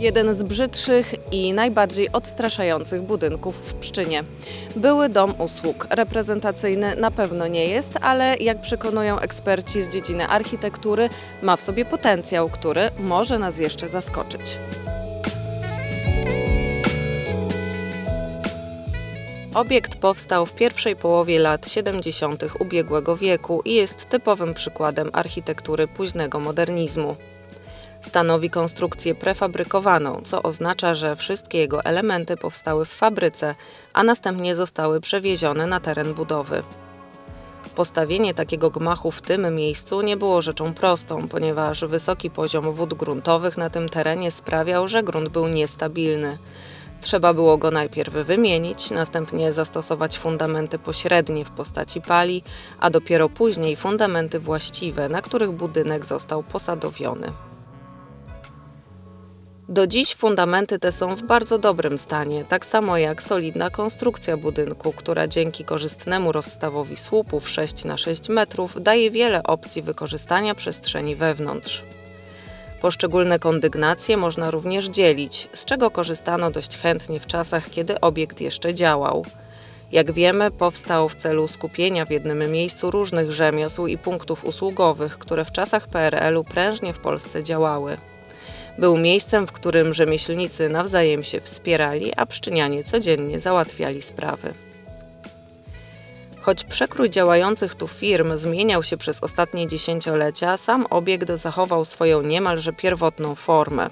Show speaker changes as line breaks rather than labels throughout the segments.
Jeden z brzydszych i najbardziej odstraszających budynków w Pszczynie. Były dom usług. Reprezentacyjny na pewno nie jest, ale jak przekonują eksperci z dziedziny architektury, ma w sobie potencjał, który może nas jeszcze zaskoczyć. Obiekt powstał w pierwszej połowie lat 70. ubiegłego wieku i jest typowym przykładem architektury późnego modernizmu. Stanowi konstrukcję prefabrykowaną, co oznacza, że wszystkie jego elementy powstały w fabryce, a następnie zostały przewiezione na teren budowy. Postawienie takiego gmachu w tym miejscu nie było rzeczą prostą, ponieważ wysoki poziom wód gruntowych na tym terenie sprawiał, że grunt był niestabilny. Trzeba było go najpierw wymienić, następnie zastosować fundamenty pośrednie w postaci pali, a dopiero później fundamenty właściwe, na których budynek został posadowiony. Do dziś fundamenty te są w bardzo dobrym stanie, tak samo jak solidna konstrukcja budynku, która dzięki korzystnemu rozstawowi słupów 6 na 6 metrów daje wiele opcji wykorzystania przestrzeni wewnątrz. Poszczególne kondygnacje można również dzielić, z czego korzystano dość chętnie w czasach, kiedy obiekt jeszcze działał. Jak wiemy, powstał w celu skupienia w jednym miejscu różnych rzemiosł i punktów usługowych, które w czasach PRL-u prężnie w Polsce działały. Był miejscem, w którym rzemieślnicy nawzajem się wspierali, a pszczynianie codziennie załatwiali sprawy. Choć przekrój działających tu firm zmieniał się przez ostatnie dziesięciolecia, sam obiekt zachował swoją niemalże pierwotną formę.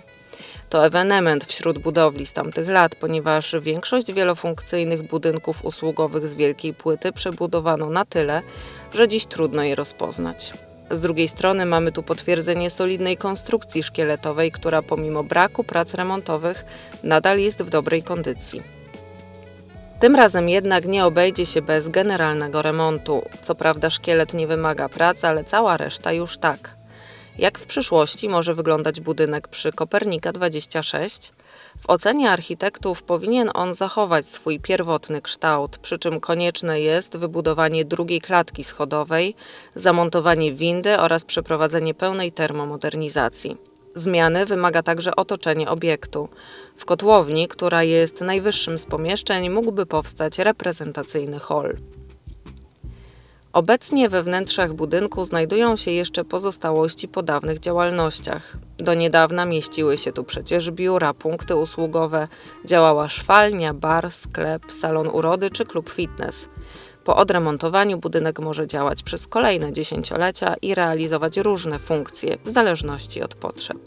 To ewenement wśród budowli z tamtych lat, ponieważ większość wielofunkcyjnych budynków usługowych z wielkiej płyty przebudowano na tyle, że dziś trudno je rozpoznać. Z drugiej strony mamy tu potwierdzenie solidnej konstrukcji szkieletowej, która pomimo braku prac remontowych nadal jest w dobrej kondycji. Tym razem jednak nie obejdzie się bez generalnego remontu. Co prawda szkielet nie wymaga pracy, ale cała reszta już tak. Jak w przyszłości może wyglądać budynek przy Kopernika 26? W ocenie architektów powinien on zachować swój pierwotny kształt, przy czym konieczne jest wybudowanie drugiej klatki schodowej, zamontowanie windy oraz przeprowadzenie pełnej termomodernizacji. Zmiany wymaga także otoczenie obiektu. W kotłowni, która jest najwyższym z pomieszczeń, mógłby powstać reprezentacyjny hol. Obecnie we wnętrzach budynku znajdują się jeszcze pozostałości po dawnych działalnościach. Do niedawna mieściły się tu przecież biura, punkty usługowe, działała szwalnia, bar, sklep, salon urody czy klub fitness. Po odremontowaniu budynek może działać przez kolejne dziesięciolecia i realizować różne funkcje w zależności od potrzeb.